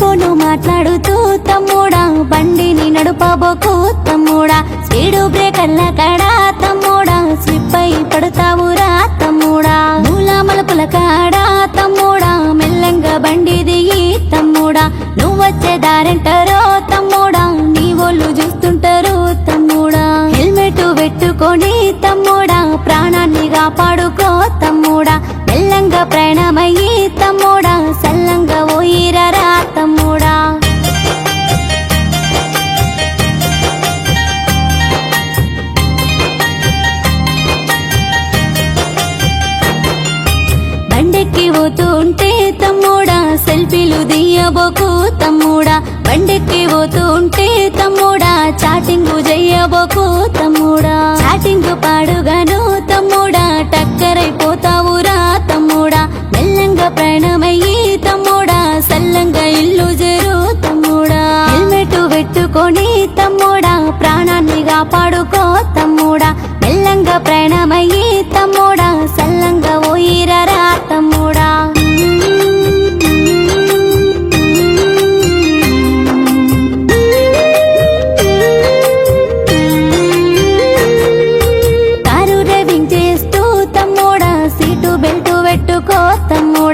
Cell మాట్లాడుతూ తమ్ముడా బండిని నడుపబోకు తమ్ముడా స్పీడు బ్రేకర్ల కాడా తమ్ముడా స్లిప్ అయి పడతావురా తమ్ముడా మూల మలుపుల కాడా తమ్ముడా మెల్లంగా బండి దిగి తమ్ముడా నువ్వొచ్చే దారంటారో తమ్ముడా నీ ఒళ్ళు చూస్తుంటారు తమ్ముడా హెల్మెట్ పెట్టుకొని తమ్ముడా ప్రాణాన్ని కాపాడుకో తమ్ముడా మెల్లంగా ప్రయాణమయ్యి పోతుంటే పోతూ ఉంటే తమ్ముడా సెల్ఫీలు దియ్యబోకు తమ్ముడా. బండెక్కి పోతూ ఉంటే తమ్ముడా చాటింగు చెయ్యబోకు తమ్ముడా. చాటింగు పాడుగాను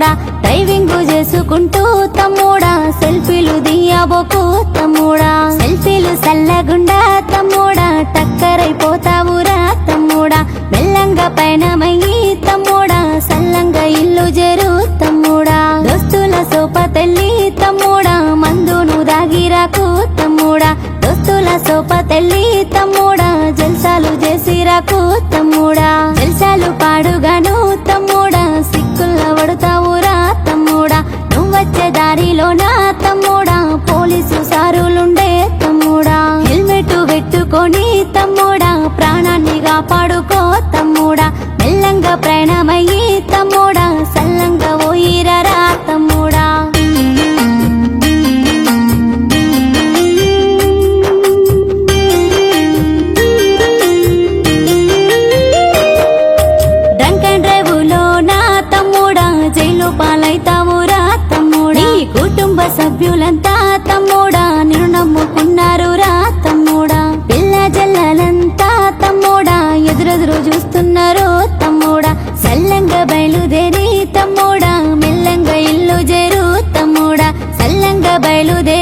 తమ్ముడా? డ్రైవింగ్ చేసుకుంటూ తమ్ముడా. సెల్ఫీలు దియాబోకు తమ్ముడా. సెల్ఫీలు సల్లగుండా తమ్ముడా. టక్కరైపోతావురా తమ్ముడా. మెల్లంగా పయనమయ్యి తమ్ముడా. సల్లంగా ఇల్లు జరు తమ్ముడా. దోస్తుల సోప తల్లి తమ్ముడా. మందును దాగిరాకు తమ్ముడా. దోస్తుల సోప తెల్లి తమ్ముడా. జల్సాలు చేసిరాకు తమ్ముడా. పెట్టుకొని తమ్ముడా ప్రాణాన్ని కాపాడుకో తమ్ముడా. మెల్లంగా ప్రయాణమయ్యి తమ్ముడా సల్లంగా ఓయిరరా తమ్ముడా. సభ్యులంతా తమ్ముడా ఎదురు చూస్తున్నారో తమ్ముడా. సల్లంగా బయలుదేరి తమ్ముడా. మెల్లంగా ఇల్లు చేరు తమ్ముడా. సల్లంగా బయలుదేరి